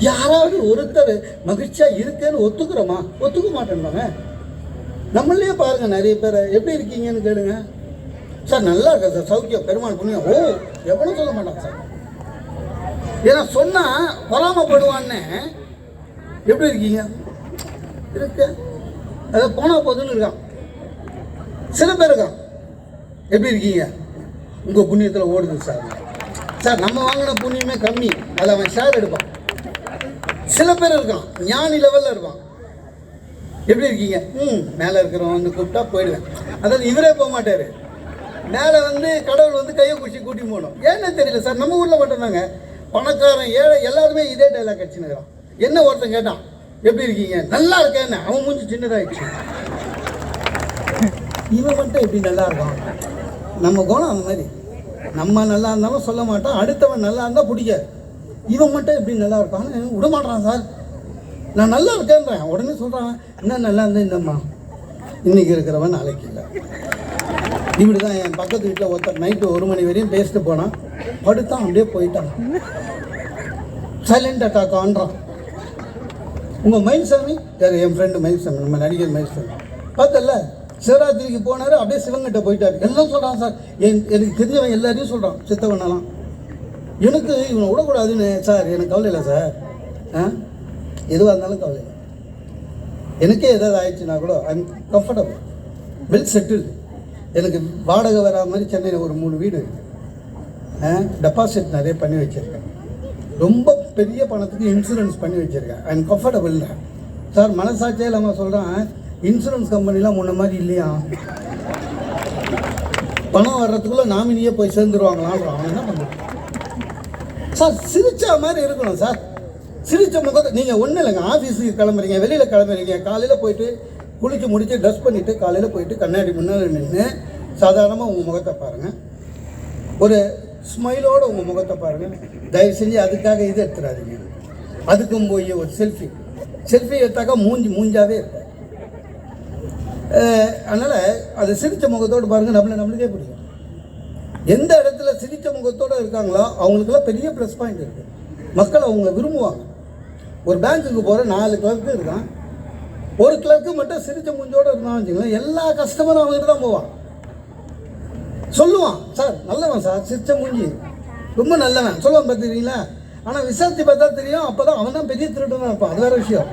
யாராவது ஒருத்தர் மகிழ்ச்சியாக இருக்கேன்னு ஒத்துக்கிறோமா? ஒத்துக்க மாட்டேன்றாங்க நம்மளே பாருங்க நிறைய பேர் எப்படி இருக்கீங்கன்னு கேளுங்க. சார் நல்லா இருக்கா சார். சௌக்கியம். பெருமாள் புண்ணியம். ஓ எவ்வளோ சொல்ல மாட்டான் சார். ஏன்னா சொன்னால் பொறாமப்படுவான்னு. எப்படி இருக்கீங்க? இருக்கு. அதை போனால் போதுன்னு இருக்கான். சில பேர் இருக்கான். எப்படி இருக்கீங்க? உங்கள் புண்ணியத்தில் ஓடுது சார். சார் நம்ம வாங்கின புண்ணியமே கம்மி. அதில் அவன் ஷேர் எடுப்பான். சில பேர் இருக்கான். ஞானி லெவலில் இருப்பான். எப்படி இருக்கீங்க? ம் மேலே இருக்கிறவன்னு கூப்பிட்டா போயிடுவேன். அதாவது இவரே போக மாட்டார். மேலே வந்து கடவுள் வந்து கையை குச்சி கூட்டி போகணும். ஏன்னு தெரியல சார் நம்ம ஊரில் மட்டும்தாங்க. பணக்காரன் ஏழை எல்லாருமே இதே டைலாக் அடிச்சுனுக்கிறான் என்ன ஒருத்தன் கேட்டான் எப்படி இருக்கீங்க? நல்லா இருக்கேன்னு. அவன் மூஞ்சி சின்னதாகிடுச்சு இவன் மட்டும் எப்படி நல்லா இருக்கான்? நம்ம குணம் அந்த மாதிரி. நம்ம நல்லா இருந்தாலும் சொல்ல மாட்டான். அடுத்தவன் நல்லா இருந்தால் பிடிக்காது. இவன் மட்டும் எப்படி நல்லா இருக்கான்னு விட மாட்டான் சார். நான் நல்லா இருக்கேன்றேன். உடனே சொல்கிறான் என்ன நல்லா இருந்தேன் இந்தம்மா இன்னைக்கு இருக்கிறவன் நாளைக்கு இல்லை. இப்படி தான் என் பக்கத்து வீட்டில் ஒருத்தர் நைட்டு ஒரு மணி வரையும் பேசிட்டு போனான். படுத்தான் அப்படியே போயிட்டான். சைலண்ட் அட்டாக் ஆன்றான். உங்கள் மயில்சாமி? யார்? என் ஃப்ரெண்டு மயில்சாமி நம்ம நடிகர் மயில்சாமி. பார்த்தல சிவராத்திரிக்கு போனார் அப்படியே சிவங்கிட்ட போயிட்டார். எல்லாம் சொல்கிறான் சார். என் எனக்கு தெரிஞ்சவன் எல்லாரையும் சொல்கிறான் சித்தவனெல்லாம் எனக்கு இவனை விடக்கூடாதுன்னு சார் எனக்கு கவலை இல்லை சார். ஆ? எதுவாக இருந்தாலும் கவலை இல்லை. எனக்கே ஏதாவது ஆயிடுச்சுன்னா கூட ஐம் கம்ஃபர்டபுள் வெல் செட்டில் எனக்கு வாடகை வரா மாதிரி சென்னையில் ஒரு மூணு வீடு இருக்குது டெபாசிட் நிறைய பண்ணி வச்சுருக்கேன். ரொம்ப பெரிய பணத்துக்கு இன்சூரன்ஸ் பண்ணி வச்சுருக்கேன். ஐம் கம்ஃபர்டபுள் சார் மனசாட்சியே இல்லாமல் சொல்கிறேன் இன்சூரன்ஸ் கம்பெனிலாம் முன்ன மாதிரி இல்லையா? பணம் வர்றதுக்குள்ளே நாமினியே போய் சேர்ந்துருவாங்களான்னு அவன் என்ன பண்ணுறான் சார் சிரிச்ச மாதிரி இருக்கணும் சார். சிரிச்ச முகத்தை நீங்கள் ஒன்றும் இல்லைங்க ஆஃபீஸுக்கு கிளம்புறீங்க வெளியில் கிளம்புறீங்க காலையில் போயிட்டு குளிச்சு முடிச்சு ட்ரெஸ் பண்ணிவிட்டு காலையில் போயிட்டு கண்ணாடி முன்னால் நின்று சாதாரணமாக உங்கள் முகத்தை பாருங்கள் ஒரு ஸ்மைலோட உங்கள் முகத்தை பாருங்கள் தயவு செஞ்சு அதுக்காக இது எடுத்துடாதீங்க. அதுக்கும் போய் ஒரு செல்ஃபி செல்ஃபி எடுத்தாக்கா மூஞ்சி மூஞ்சாவே இருக்கும் அதனால் அதை சிரித்த முகத்தோடு பாருங்கள் நம்மளை நம்மளுக்கே பிடிக்கும். எந்த இடத்துல சிரித்த முகத்தோடு இருக்காங்களோ அவங்களுக்கெல்லாம் பெரிய ப்ளஸ் பாயிண்ட் இருக்குது மக்கள் அவங்க விரும்புவாங்க. ஒரு பேங்க்குக்கு போகிற நாலு கிளர்க்கு இருக்கான். ஒரு கிளர்க்கு மட்டும் சிரித்த மூஞ்சோடு இருந்தான் வச்சுக்கலாம் எல்லா கஸ்டமரும் அவங்ககிட்ட தான் போவான் சொல்லுவான் சார் நல்லவன் சார் சிரித்த மூஞ்சி. ரொம்ப நல்லவன். சொல்லுவான் பார்த்துக்கிறீங்களா? ஆனால் விசாரித்து பார்த்தா தெரியும் அப்போ தான் அவன் தான் பெரிய திருடனாக இருப்பான். அது வேறு விஷயம்.